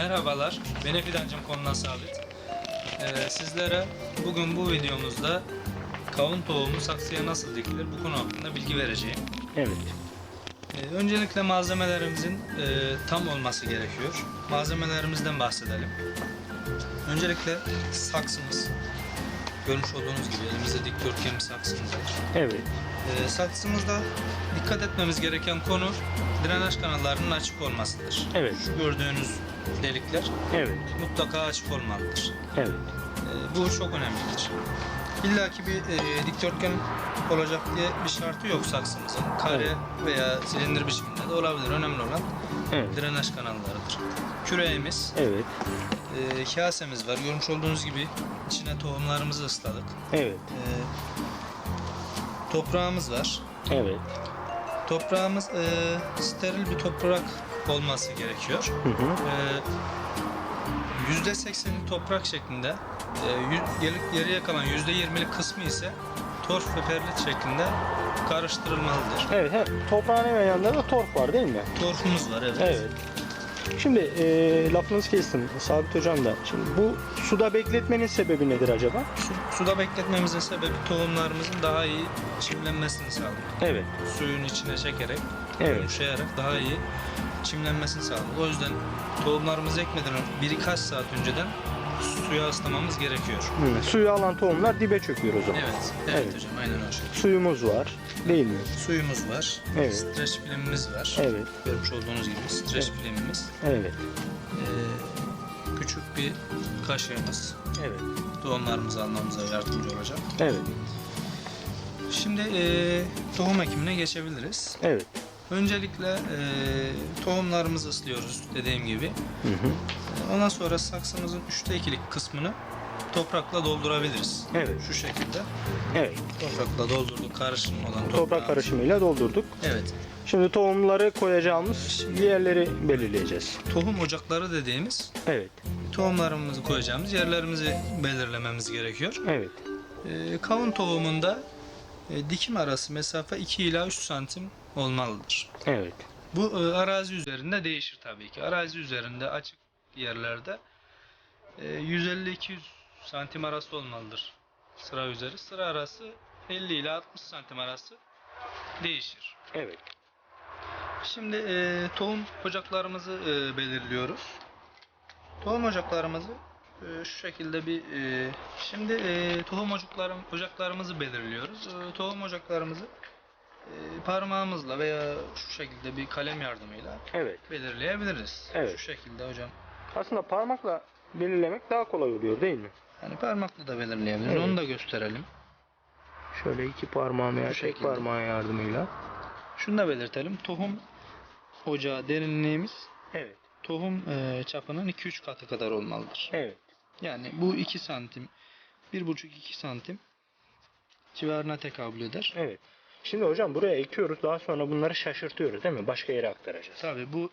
Merhabalar, ben Fidancım konudan sabit. Ee, sizlere bugün bu videomuzda kavun tohumu saksıya nasıl dikilir bu konu hakkında bilgi vereceğim. Evet. Ee, öncelikle malzemelerimizin e, tam olması gerekiyor. Malzemelerimizden bahsedelim. Öncelikle saksımız. Görmüş olduğunuz gibi elimizde dikdörtgen bir saksımız var. Evet. Ee, saksımızda dikkat etmemiz gereken konu drenaj kanallarının açık olmasıdır. Evet. Şu gördüğünüz delikler Evet. mutlaka açık olmalıdır. Evet. Ee, bu çok önemlidir. İlla ki bir e, dikdörtgen olacak diye bir şartı yok saksımızın. Kare Evet. veya silindir biçiminde de olabilir. Önemli olan Evet. drenaj kanallarıdır. Küreğimiz, Evet. e, kasemiz var. Görmüş olduğunuz gibi içine tohumlarımızı ısladık. Evet. E, toprağımız var. Evet. Toprağımız e, steril bir toprak olması gerekiyor. Hı hı. %80'i toprak şeklinde, e, geriye kalan %20'lik kısmı ise torf ve perlit şeklinde karıştırılmalıdır. Evet. He, toprağın hemen yanında da torf var değil mi? Torfumuz var evet. Evet. Şimdi e, lafınızı kestim Sabit Hocam da. Şimdi bu suda bekletmenin sebebi nedir acaba? Su- suda bekletmemizin sebebi tohumlarımızın daha iyi çimlenmesini sağlamak. Evet. Suyun içine çekerek, Evet. yumuşayarak daha iyi çimlenmesini sağlamak. O yüzden tohumlarımızı ekmeden önce birkaç saat önceden suya ıslamamız gerekiyor. Hı. Suyu alan tohumlar dibe çöküyor o zaman. Evet, evet, Evet. hocam aynen şekilde. Suyumuz var değil mi? Suyumuz var. Evet. Streç filmimiz var. Evet. Görmüş olduğunuz gibi streç Evet. filmimiz. Evet. Ee, küçük bir kaşığımız. Evet. Tohumlarımızı almamıza yardımcı olacak. Evet. Şimdi ee, tohum ekimine geçebiliriz. Evet. Öncelikle ee, tohumlarımızı ıslıyoruz dediğim gibi. Hı hı. Ondan sonra saksımızın üçte ikilik kısmını toprakla doldurabiliriz. Evet. Şu şekilde Evet. toprakla doldurduk karışım olan Toprak toprağımızı. karışımıyla doldurduk. Evet. Şimdi tohumları koyacağımız yerleri belirleyeceğiz. Tohum ocakları dediğimiz Evet. tohumlarımızı koyacağımız yerlerimizi belirlememiz gerekiyor. Evet. Ee, kavun tohumunda e, dikim arası mesafe 2 ila 3 santim olmalıdır. Evet. Bu e, arazi üzerinde değişir tabii ki. Arazi üzerinde açık yerlerde e, 150-200 santim arası olmalıdır sıra üzeri. Sıra arası 50 ila 60 santim arası değişir. Evet. Şimdi e, tohum ocaklarımızı e, belirliyoruz. Tohum ocaklarımızı e, şu şekilde bir e, şimdi e, tohum ocaklarım ocaklarımızı belirliyoruz. E, tohum ocaklarımızı e, parmağımızla veya şu şekilde bir kalem yardımıyla Evet. belirleyebiliriz. Evet. Şu şekilde hocam. Aslında parmakla belirlemek daha kolay oluyor değil mi? Yani parmakla da belirleyebiliriz. Evet. Onu da gösterelim. Şöyle iki parmağın veya tek parmağın yardımıyla. Şunu da belirtelim. Tohum ocağı derinliğimiz Evet. tohum e, çapının 2-3 katı kadar olmalıdır. Evet. Yani bu 2 santim, 1,5-2 santim civarına tekabül eder. Evet. Şimdi hocam buraya ekiyoruz. Daha sonra bunları şaşırtıyoruz değil mi? Başka yere aktaracağız. Tabi bu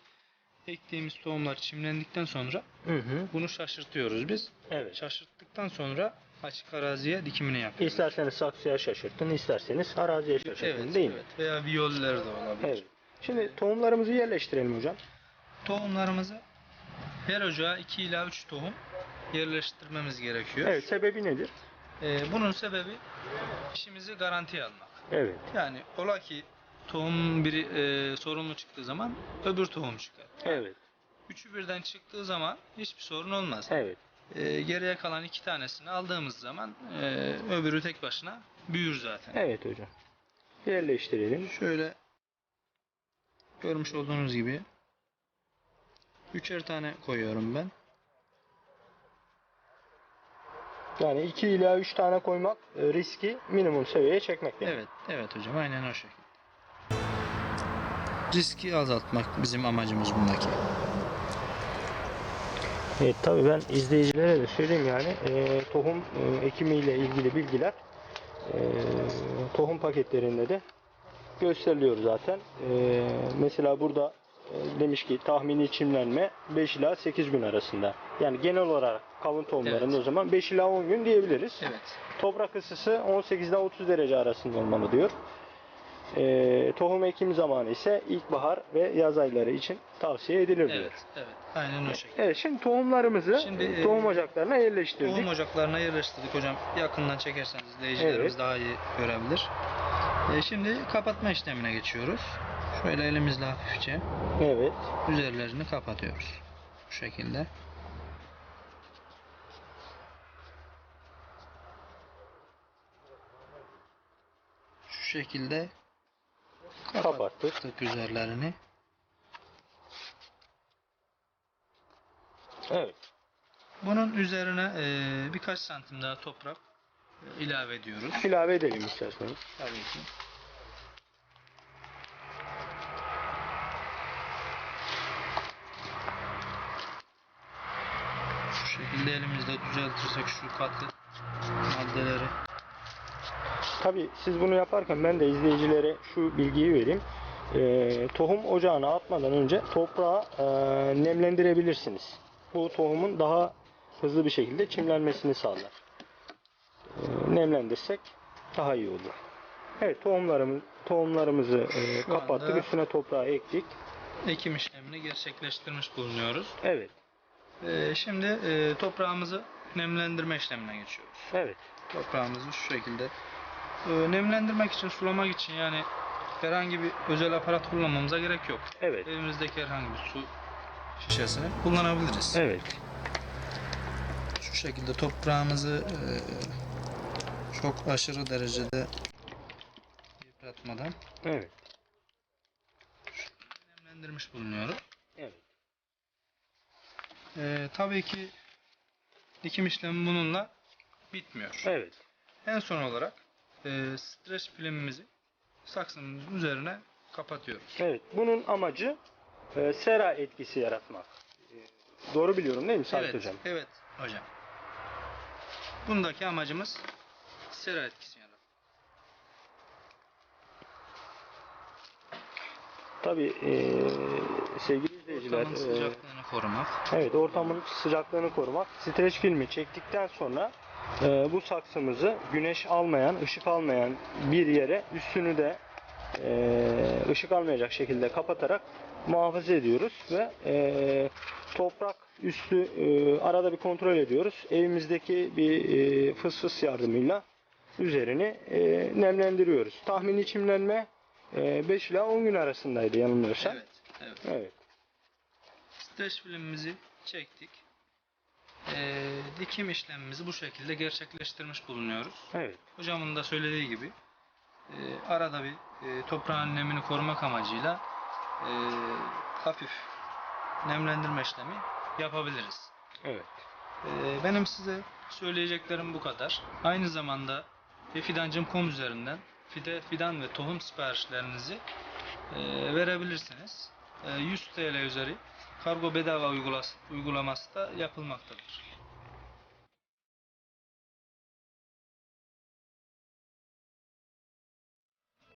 ektiğimiz tohumlar çimlendikten sonra Hı hı. bunu şaşırtıyoruz biz. Evet. Şaşırttıktan sonra açık araziye dikimini yapıyoruz. İsterseniz saksıya şaşırtın, isterseniz araziye şaşırtın Evet, değil mi? evet. Veya viyoller de olabilir. Evet. Şimdi tohumlarımızı yerleştirelim hocam. Tohumlarımızı her ocağa 2 ila 3 tohum yerleştirmemiz gerekiyor. Evet. Sebebi nedir? Ee, bunun sebebi işimizi garantiye almak. Evet. Yani ola ki tohum biri e, sorunlu çıktığı zaman öbür tohum çıkar. Evet. Üçü birden çıktığı zaman hiçbir sorun olmaz. Evet. E, geriye kalan iki tanesini aldığımız zaman e, öbürü tek başına büyür zaten. Evet hocam. Yerleştirelim. Şöyle görmüş olduğunuz gibi üçer tane koyuyorum ben. Yani 2 ila 3 tane koymak e, riski minimum seviyeye çekmek. mi? Evet, evet hocam aynen o şekilde. Riski azaltmak bizim amacımız bundaki. Evet tabii ben izleyicilere de söyleyeyim yani e, tohum e, ekimiyle ilgili bilgiler e, tohum paketlerinde de gösteriliyor zaten. E, mesela burada e, demiş ki tahmini çimlenme 5 ila 8 gün arasında. Yani genel olarak kavun tohumlarında Evet. o zaman 5 ila 10 gün diyebiliriz. Evet. Toprak ısısı 18 ile 30 derece arasında olmalı diyor. E, tohum ekim zamanı ise ilkbahar ve yaz ayları için tavsiye edilir diyor. Evet, evet. Aynen o şekilde. Evet şimdi tohumlarımızı Şimdi, e, e, tohum ocaklarına yerleştirdik. Tohum ocaklarına yerleştirdik hocam. Yakından çekerseniz izleyicilerimiz Evet. daha iyi görebilir. Ee, şimdi kapatma işlemine geçiyoruz. Şöyle elimizle hafifçe Evet. üzerlerini kapatıyoruz. Bu şekilde. Şu şekilde Kapattık. kapattık üzerlerini. Evet. Bunun üzerine e, birkaç santim daha toprak e, ilave ediyoruz. İlave edelim isterseniz. Tabii ki. Şu şekilde elimizle düzeltirsek şu katı maddeleri. Tabii siz bunu yaparken ben de izleyicilere şu bilgiyi vereyim. Ee, tohum ocağına atmadan önce toprağı e, nemlendirebilirsiniz. Bu tohumun daha hızlı bir şekilde çimlenmesini sağlar. Ee, nemlendirsek daha iyi olur. Evet tohumlarımız tohumlarımızı e, Şu kapattık. Üstüne toprağı ektik. Ekim işlemini gerçekleştirmiş bulunuyoruz. Evet. Ee, şimdi e, toprağımızı nemlendirme işlemine geçiyoruz. Evet. Toprağımızı şu şekilde e, nemlendirmek için, sulamak için yani herhangi bir özel aparat kullanmamıza gerek yok. Evet. Evimizdeki herhangi bir su şişesini kullanabiliriz. Evet. Şu şekilde toprağımızı e, çok aşırı derecede yıpratmadan Evet. nemlendirmiş bulunuyoruz. Evet. E, tabii ki dikim işlemi bununla bitmiyor. Evet. En son olarak e, streç filmimizi saksımızın üzerine kapatıyoruz. Evet. Bunun amacı e, sera etkisi yaratmak. E, doğru biliyorum değil mi Sait evet, Hocam? evet hocam. Bundaki amacımız sera etkisi yaratmak. Tabii e, sevgili izleyiciler, Ortamın e, sıcaklığını korumak. evet ortamın sıcaklığını korumak. Streç filmi çektikten sonra e, bu saksımızı güneş almayan, ışık almayan bir yere üstünü de e, ışık almayacak şekilde kapatarak muhafaza ediyoruz ve e, toprak üstü e, arada bir kontrol ediyoruz. Evimizdeki bir e, fıs fıs yardımıyla üzerini e, nemlendiriyoruz. Tahmini çimlenme e, 5 ila 10 gün arasındaydı yanılmıyorsam. Evet, evet. Evet. Streç filmimizi çektik. E, dikim işlemimizi bu şekilde gerçekleştirmiş bulunuyoruz. Evet. Hocamın da söylediği gibi e, arada bir e, toprağın nemini korumak amacıyla e, hafif nemlendirme işlemi yapabiliriz. Evet. E, benim size söyleyeceklerim bu kadar. Aynı zamanda fidancım.com üzerinden fide, fidan ve tohum siparişlerinizi e, verebilirsiniz. E, 100 TL üzeri kargo bedava uygulaması da yapılmaktadır.